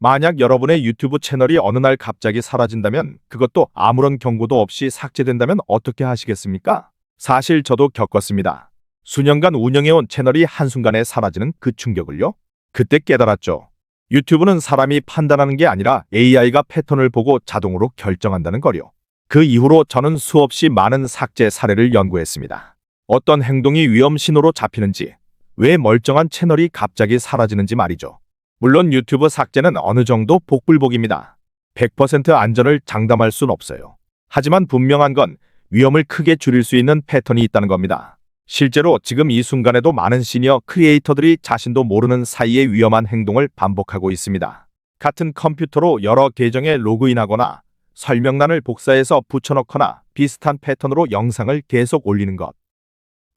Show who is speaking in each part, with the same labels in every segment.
Speaker 1: 만약 여러분의 유튜브 채널이 어느 날 갑자기 사라진다면 그것도 아무런 경고도 없이 삭제된다면 어떻게 하시겠습니까? 사실 저도 겪었습니다. 수년간 운영해온 채널이 한순간에 사라지는 그 충격을요? 그때 깨달았죠. 유튜브는 사람이 판단하는 게 아니라 AI가 패턴을 보고 자동으로 결정한다는 거요. 그 이후로 저는 수없이 많은 삭제 사례를 연구했습니다. 어떤 행동이 위험 신호로 잡히는지, 왜 멀쩡한 채널이 갑자기 사라지는지 말이죠. 물론 유튜브 삭제는 어느 정도 복불복입니다. 100% 안전을 장담할 순 없어요. 하지만 분명한 건 위험을 크게 줄일 수 있는 패턴이 있다는 겁니다. 실제로 지금 이 순간에도 많은 시니어 크리에이터들이 자신도 모르는 사이에 위험한 행동을 반복하고 있습니다. 같은 컴퓨터로 여러 계정에 로그인하거나 설명란을 복사해서 붙여넣거나 비슷한 패턴으로 영상을 계속 올리는 것.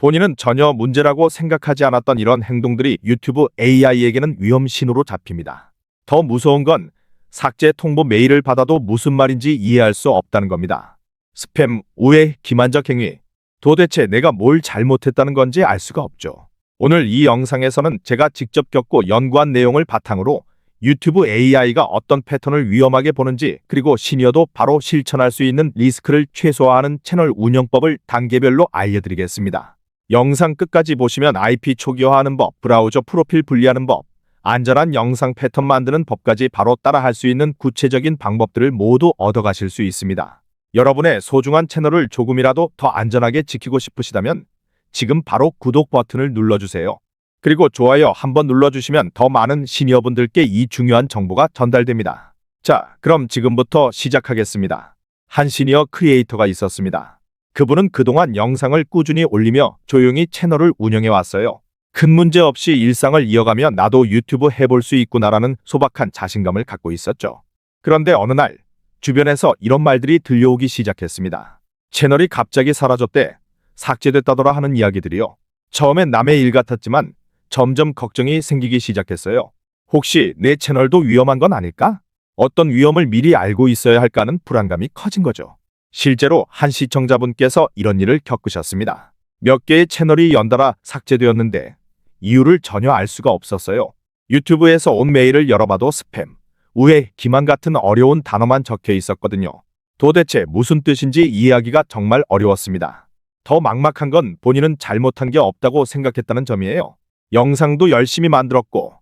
Speaker 1: 본인은 전혀 문제라고 생각하지 않았던 이런 행동들이 유튜브 AI에게는 위험 신호로 잡힙니다. 더 무서운 건 삭제 통보 메일을 받아도 무슨 말인지 이해할 수 없다는 겁니다. 스팸, 오해, 기만적 행위. 도대체 내가 뭘 잘못했다는 건지 알 수가 없죠. 오늘 이 영상에서는 제가 직접 겪고 연구한 내용을 바탕으로 유튜브 AI가 어떤 패턴을 위험하게 보는지 그리고 시니어도 바로 실천할 수 있는 리스크를 최소화하는 채널 운영법을 단계별로 알려드리겠습니다. 영상 끝까지 보시면 IP 초기화하는 법, 브라우저 프로필 분리하는 법, 안전한 영상 패턴 만드는 법까지 바로 따라할 수 있는 구체적인 방법들을 모두 얻어가실 수 있습니다. 여러분의 소중한 채널을 조금이라도 더 안전하게 지키고 싶으시다면 지금 바로 구독 버튼을 눌러주세요. 그리고 좋아요 한번 눌러주시면 더 많은 시니어분들께 이 중요한 정보가 전달됩니다. 자, 그럼 지금부터 시작하겠습니다. 한 시니어 크리에이터가 있었습니다. 그분은 그동안 영상을 꾸준히 올리며 조용히 채널을 운영해 왔어요. 큰 문제 없이 일상을 이어가며 나도 유튜브 해볼 수 있구나라는 소박한 자신감을 갖고 있었죠. 그런데 어느 날 주변에서 이런 말들이 들려오기 시작했습니다. 채널이 갑자기 사라졌대. 삭제됐다더라 하는 이야기들이요. 처음엔 남의 일 같았지만 점점 걱정이 생기기 시작했어요. 혹시 내 채널도 위험한 건 아닐까? 어떤 위험을 미리 알고 있어야 할까는 불안감이 커진 거죠. 실제로 한 시청자분께서 이런 일을 겪으셨습니다. 몇 개의 채널이 연달아 삭제되었는데 이유를 전혀 알 수가 없었어요. 유튜브에서 온 메일을 열어봐도 스팸, 우회, 기만 같은 어려운 단어만 적혀 있었거든요. 도대체 무슨 뜻인지 이해하기가 정말 어려웠습니다. 더 막막한 건 본인은 잘못한 게 없다고 생각했다는 점이에요. 영상도 열심히 만들었고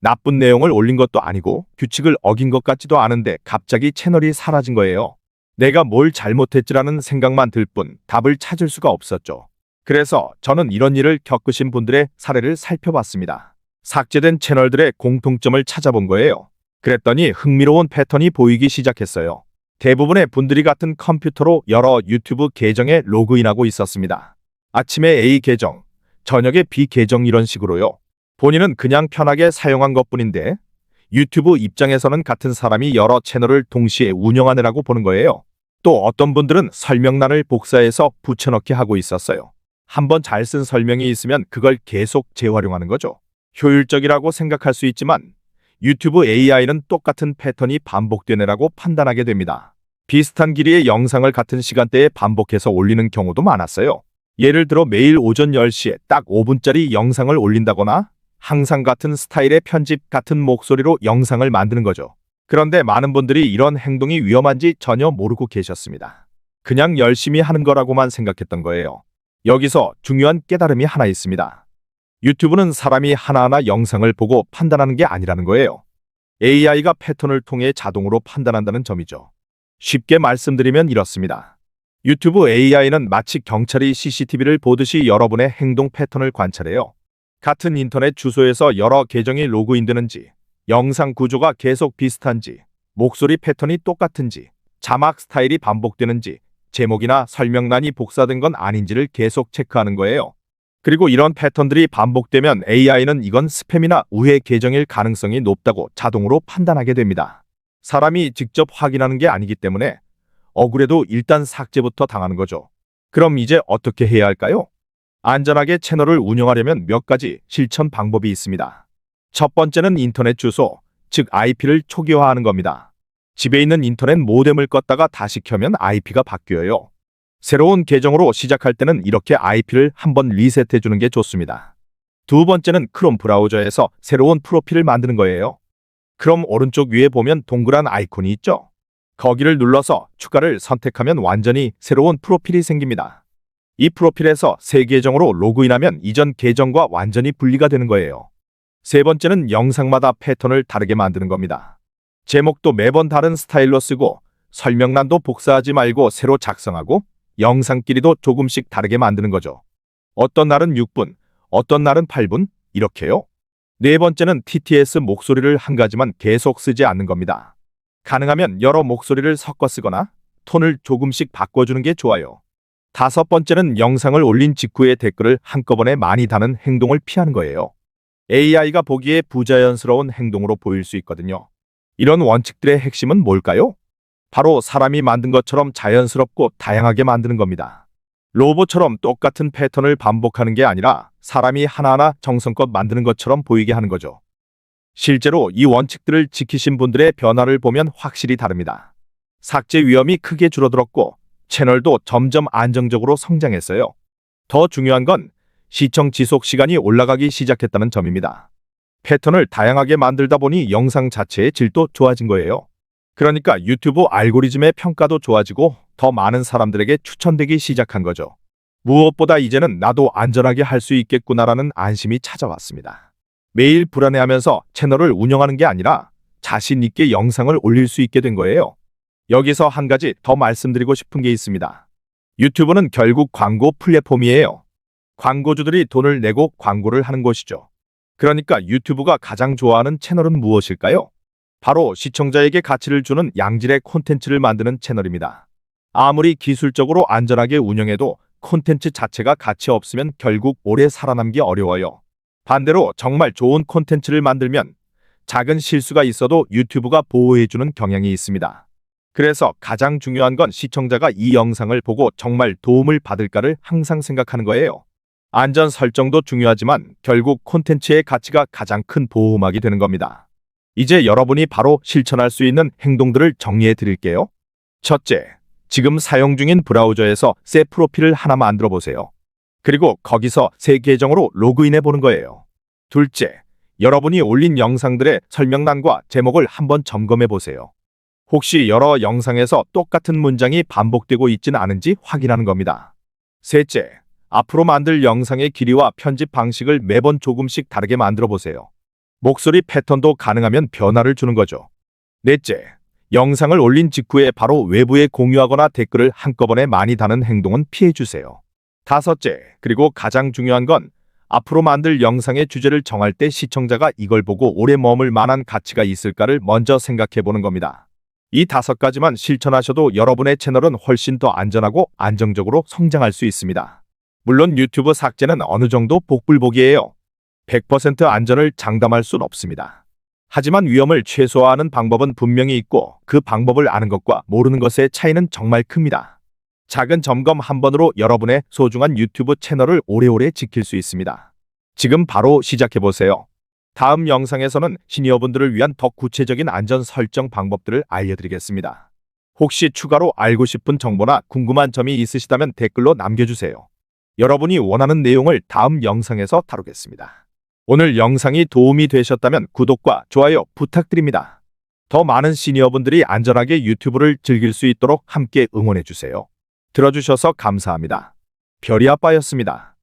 Speaker 1: 나쁜 내용을 올린 것도 아니고 규칙을 어긴 것 같지도 않은데 갑자기 채널이 사라진 거예요. 내가 뭘 잘못했지라는 생각만 들 뿐 답을 찾을 수가 없었죠. 그래서 저는 이런 일을 겪으신 분들의 사례를 살펴봤습니다. 삭제된 채널들의 공통점을 찾아본 거예요. 그랬더니 흥미로운 패턴이 보이기 시작했어요. 대부분의 분들이 같은 컴퓨터로 여러 유튜브 계정에 로그인하고 있었습니다. 아침에 A 계정, 저녁에 B 계정 이런 식으로요. 본인은 그냥 편하게 사용한 것 뿐인데 유튜브 입장에서는 같은 사람이 여러 채널을 동시에 운영하느라고 보는 거예요. 또 어떤 분들은 설명란을 복사해서 붙여넣기 하고 있었어요. 한번 잘 쓴 설명이 있으면 그걸 계속 재활용하는 거죠. 효율적이라고 생각할 수 있지만 유튜브 AI는 똑같은 패턴이 반복되느라고 판단하게 됩니다. 비슷한 길이의 영상을 같은 시간대에 반복해서 올리는 경우도 많았어요. 예를 들어 매일 오전 10시에 딱 5분짜리 영상을 올린다거나 항상 같은 스타일의 편집 같은 목소리로 영상을 만드는 거죠. 그런데 많은 분들이 이런 행동이 위험한지 전혀 모르고 계셨습니다. 그냥 열심히 하는 거라고만 생각했던 거예요. 여기서 중요한 깨달음이 하나 있습니다. 유튜브는 사람이 하나하나 영상을 보고 판단하는 게 아니라는 거예요. AI가 패턴을 통해 자동으로 판단한다는 점이죠. 쉽게 말씀드리면 이렇습니다. 유튜브 AI는 마치 경찰이 CCTV를 보듯이 여러분의 행동 패턴을 관찰해요. 같은 인터넷 주소에서 여러 계정이 로그인되는지, 영상 구조가 계속 비슷한지, 목소리 패턴이 똑같은지, 자막 스타일이 반복되는지, 제목이나 설명란이 복사된 건 아닌지를 계속 체크하는 거예요. 그리고 이런 패턴들이 반복되면 AI는 이건 스팸이나 우회 계정일 가능성이 높다고 자동으로 판단하게 됩니다. 사람이 직접 확인하는 게 아니기 때문에 억울해도 일단 삭제부터 당하는 거죠. 그럼 이제 어떻게 해야 할까요? 안전하게 채널을 운영하려면 몇 가지 실천 방법이 있습니다. 첫 번째는 인터넷 주소, 즉 IP를 초기화하는 겁니다. 집에 있는 인터넷 모뎀을 껐다가 다시 켜면 IP가 바뀌어요. 새로운 계정으로 시작할 때는 이렇게 IP를 한번 리셋해 주는 게 좋습니다. 두 번째는 크롬 브라우저에서 새로운 프로필을 만드는 거예요. 그럼 오른쪽 위에 보면 동그란 아이콘이 있죠? 거기를 눌러서 추가를 선택하면 완전히 새로운 프로필이 생깁니다. 이 프로필에서 새 계정으로 로그인하면 이전 계정과 완전히 분리가 되는 거예요. 세 번째는 영상마다 패턴을 다르게 만드는 겁니다. 제목도 매번 다른 스타일로 쓰고 설명란도 복사하지 말고 새로 작성하고 영상끼리도 조금씩 다르게 만드는 거죠. 어떤 날은 6분, 어떤 날은 8분, 이렇게요. 네 번째는 TTS 목소리를 한 가지만 계속 쓰지 않는 겁니다. 가능하면 여러 목소리를 섞어 쓰거나 톤을 조금씩 바꿔주는 게 좋아요. 다섯 번째는 영상을 올린 직후에 댓글을 한꺼번에 많이 다는 행동을 피하는 거예요. AI가 보기에 부자연스러운 행동으로 보일 수 있거든요. 이런 원칙들의 핵심은 뭘까요? 바로 사람이 만든 것처럼 자연스럽고 다양하게 만드는 겁니다. 로봇처럼 똑같은 패턴을 반복하는 게 아니라 사람이 하나하나 정성껏 만드는 것처럼 보이게 하는 거죠. 실제로 이 원칙들을 지키신 분들의 변화를 보면 확실히 다릅니다. 삭제 위험이 크게 줄어들었고 채널도 점점 안정적으로 성장했어요. 더 중요한 건 시청 지속 시간이 올라가기 시작했다는 점입니다. 패턴을 다양하게 만들다 보니 영상 자체의 질도 좋아진 거예요. 그러니까 유튜브 알고리즘의 평가도 좋아지고 더 많은 사람들에게 추천되기 시작한 거죠. 무엇보다 이제는 나도 안전하게 할 수 있겠구나라는 안심이 찾아왔습니다. 매일 불안해하면서 채널을 운영하는 게 아니라 자신 있게 영상을 올릴 수 있게 된 거예요. 여기서 한 가지 더 말씀드리고 싶은 게 있습니다. 유튜브는 결국 광고 플랫폼이에요. 광고주들이 돈을 내고 광고를 하는 곳이죠. 그러니까 유튜브가 가장 좋아하는 채널은 무엇일까요? 바로 시청자에게 가치를 주는 양질의 콘텐츠를 만드는 채널입니다. 아무리 기술적으로 안전하게 운영해도 콘텐츠 자체가 가치 없으면 결국 오래 살아남기 어려워요. 반대로 정말 좋은 콘텐츠를 만들면 작은 실수가 있어도 유튜브가 보호해주는 경향이 있습니다. 그래서 가장 중요한 건 시청자가 이 영상을 보고 정말 도움을 받을까를 항상 생각하는 거예요. 안전 설정도 중요하지만 결국 콘텐츠의 가치가 가장 큰 보호막이 되는 겁니다. 이제 여러분이 바로 실천할 수 있는 행동들을 정리해 드릴게요. 첫째, 지금 사용 중인 브라우저에서 새 프로필을 하나 만들어 보세요. 그리고 거기서 새 계정으로 로그인해 보는 거예요. 둘째, 여러분이 올린 영상들의 설명란과 제목을 한번 점검해 보세요. 혹시 여러 영상에서 똑같은 문장이 반복되고 있지는 않은지 확인하는 겁니다. 셋째, 앞으로 만들 영상의 길이와 편집 방식을 매번 조금씩 다르게 만들어 보세요. 목소리 패턴도 가능하면 변화를 주는 거죠. 넷째, 영상을 올린 직후에 바로 외부에 공유하거나 댓글을 한꺼번에 많이 다는 행동은 피해 주세요. 다섯째, 그리고 가장 중요한 건 앞으로 만들 영상의 주제를 정할 때 시청자가 이걸 보고 오래 머물 만한 가치가 있을까를 먼저 생각해 보는 겁니다. 이 다섯 가지만 실천하셔도 여러분의 채널은 훨씬 더 안전하고 안정적으로 성장할 수 있습니다. 물론 유튜브 삭제는 어느 정도 복불복이에요. 100% 안전을 장담할 순 없습니다. 하지만 위험을 최소화하는 방법은 분명히 있고 그 방법을 아는 것과 모르는 것의 차이는 정말 큽니다. 작은 점검 한 번으로 여러분의 소중한 유튜브 채널을 오래오래 지킬 수 있습니다. 지금 바로 시작해 보세요. 다음 영상에서는 시니어분들을 위한 더 구체적인 안전 설정 방법들을 알려드리겠습니다. 혹시 추가로 알고 싶은 정보나 궁금한 점이 있으시다면 댓글로 남겨주세요. 여러분이 원하는 내용을 다음 영상에서 다루겠습니다. 오늘 영상이 도움이 되셨다면 구독과 좋아요 부탁드립니다. 더 많은 시니어분들이 안전하게 유튜브를 즐길 수 있도록 함께 응원해주세요. 들어주셔서 감사합니다. 별이 아빠였습니다.